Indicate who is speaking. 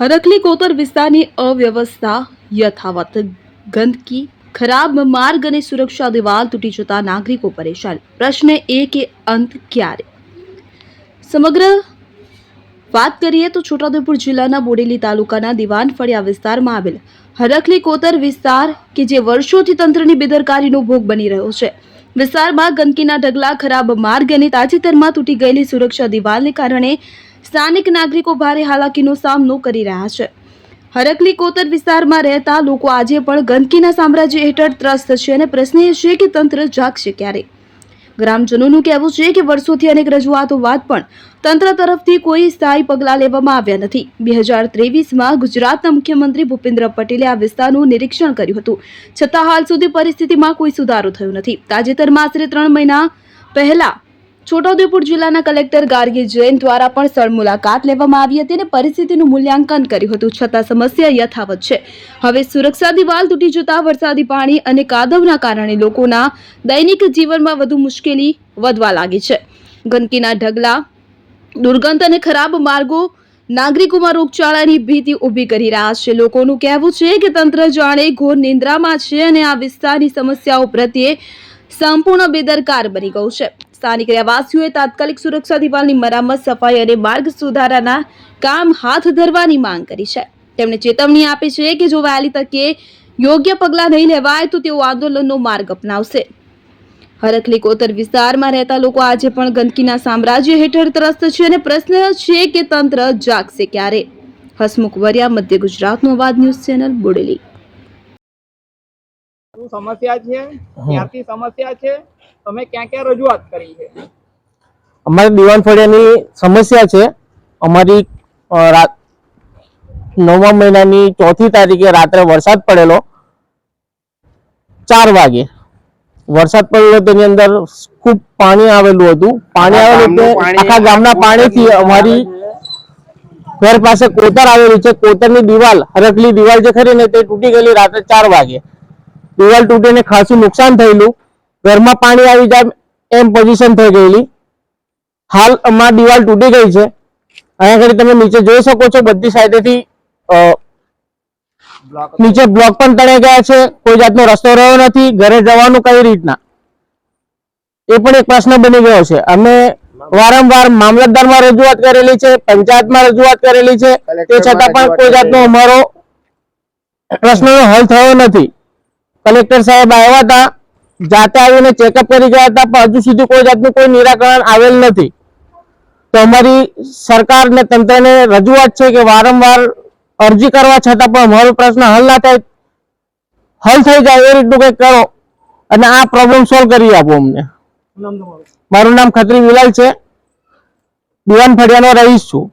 Speaker 1: હરકલી કોતર વિસ્તારની અવ્યવસ્થા યથાવત. ગંદકી, ખરાબ માર્ગ અને સુરક્ષા દિવાલ તૂટી જતા નાગરિકો પરેશાન. પ્રશ્ન એ કે અંત ક્યારે? સમગ્ર વાત કરીએ તો છોટાઉદેપુર જિલ્લાના બોડેલી તાલુકાના દિવાન ફળિયા વિસ્તારમાં આવેલ હરખલી કોતર વિસ્તાર કે જે વર્ષોથી તંત્રની બેદરકારીનો ભોગ બની રહ્યો છે. વિસ્તારમાં ગંદકીના ઢગલા, ખરાબ માર્ગ અને તાજેતરમાં તૂટી ગયેલી સુરક્ષા દિવાલને કારણે સ્થાનિક નાગરિકો ભારે હાલાકીનો સામનો કરી રહ્યા છે. હરકલી કોતર વિસ્તારમાં રહેતા લોકો આજે પણ ગંદકીના સામ્રાજ્ય હેઠળ ત્રસ્ત છે અને પ્રશ્ન એ છે કે તંત્ર જાગશે ક્યારે? ગ્રામજનોનું કહેવું છે કે વર્ષોથી અનેક રજૂઆતો બાદ પણ તંત્ર તરફથી કોઈ સ્થાયી પગલાં લેવામાં આવ્યા નથી. બે હજાર ત્રેવીસમાં ગુજરાતના મુખ્યમંત્રી ભૂપેન્દ્ર પટેલે આ વિસ્તારનું નિરીક્ષણ કર્યું હતું. છતાં હાલ સુધી પરિસ્થિતિમાં કોઈ સુધારો થયો નથી. તાજેતરમાં આશરે ત્રણ મહિના પહેલા છોટાઉદેપુર જિલ્લાના કલેક્ટર ગાર્ગી જૈન દ્વારા પણ સ્થળ મુલાકાત લેવામાં આવી હતી અને પરિસ્થિતિનું મૂલ્યાંકન કર્યું હતું, છતાં સમસ્યા યથાવત છે. હવે સુરક્ષા દિવાલ તૂટી જતા વરસાદી પાણી અને કાદવના કારણે લોકોના દૈનિક જીવનમાં વધુ મુશ્કેલી વધવા લાગી છે. ગંદકીના ઢગલા, દુર્ગંધ અને ખરાબ માર્ગો નાગરિકોમાં રોગચાળાની ભીતિ ઊભી કરી રહ્યા છે. લોકોનું કહેવું છે કે તંત્ર જાણે ઘોર નિંદ્રામાં છે અને આ વિસ્તારની સમસ્યાઓ પ્રત્યે સંપૂર્ણ બેદરકાર બની ગયું છે. સ્થાનિક રહેવાસીઓએ તાત્કાલિક સુરક્ષા દિવાલની મરામત સફાઈ અને માર્ગ સુધારાના કામ હાથ ધરવાની માંગ કરી છે. તેમણે ચેતવણી આપી છે કે જો વહેલી તકે યોગ્ય પગલાં નહીં લેવાય તો તેઓ આંદોલનનો માર્ગ અપનાવશે. હરખલી કોતર વિસ્તારમાં રહેતા લોકો આજે પણ ગંદકીના સામ્રાજ્ય હેઠળ ત્રસ્ત છે અને પ્રશ્ન છે કે તંત્ર જાગશે ક્યારે? હસમુખ વરિયા મધ્ય ગુજરાતનો અવાજ ન્યૂઝ ચેનલ બોડેલી.
Speaker 2: શું સમસ્યા છે? ક્યાંથી સમસ્યા છે? તમે ક્યાં ક્યાં રજૂઆત કરી છે?
Speaker 3: અમારી દિવાન ફળિયાની સમસ્યા છે. અમારી નવમા મહિનાની ચોથી તારીખે રાત્રે વરસાદ પડેલો. ચાર વાગે. વરસાદ પડેલો તેની અંદર ખૂબ પાણી આવેલું હતું. પાણી આવેલું તે આખા ગામના પાણીથી અમારી ઘર પાસે કોતર આવેલું છે. કોતરની દિવાલ હરકલી દિવાલ જે ખરી ને તે તૂટી ગયેલી રાત્રે ચાર વાગે. દિવાલ તૂટીને ખાસું નુકસાન થયેલું. ઘરમાં પાણી આવી જાય એમ પોઝિશન થઈ ગયેલી. હાલ અમારી દિવાલ તૂટી ગઈ છે. અહીંયા ઘડી તમે નીચે જોઈ શકો છો બધી સાઈડેથી નીચે બ્લોક પણ તણાઈ ગયા છે. કોઈ જાતનો રસ્તો રહ્યો નથી. ઘરે જવાનું કઈ રીતના? એ પણ એક પ્રશ્ન બની ગયો છે. અમે વારંવાર મામલતદારમાં રજૂઆત કરેલી છે પંચાયતમાં રજૂઆત કરેલી છે. તે છતાં પણ કોઈ જાતનો અમારો પ્રશ્નનો હલ થયો નથી. કલેક્ટર સાહેબ આવ્યા હતા. જાતે આવીને ચેકઅપ કરી ગયા હતા પણ હજુ સુધી કોઈ જાતનું કોઈ નિરાકરણ આવેલ નથી. તો અમારી સરકાર ને તંત્રને રજૂઆત છે કે વારંવાર અરજી કરવા છતાં પણ અમારો પ્રશ્ન હલ ના થાય હલ થઈ જાય એ રીતનું કંઈક કરો અને આ પ્રોબ્લેમ સોલ્વ કરી આપો અમને. મારું નામ ખત્રી વિલાલ છે. દિવાન ફળિયાનો રહીશ છું.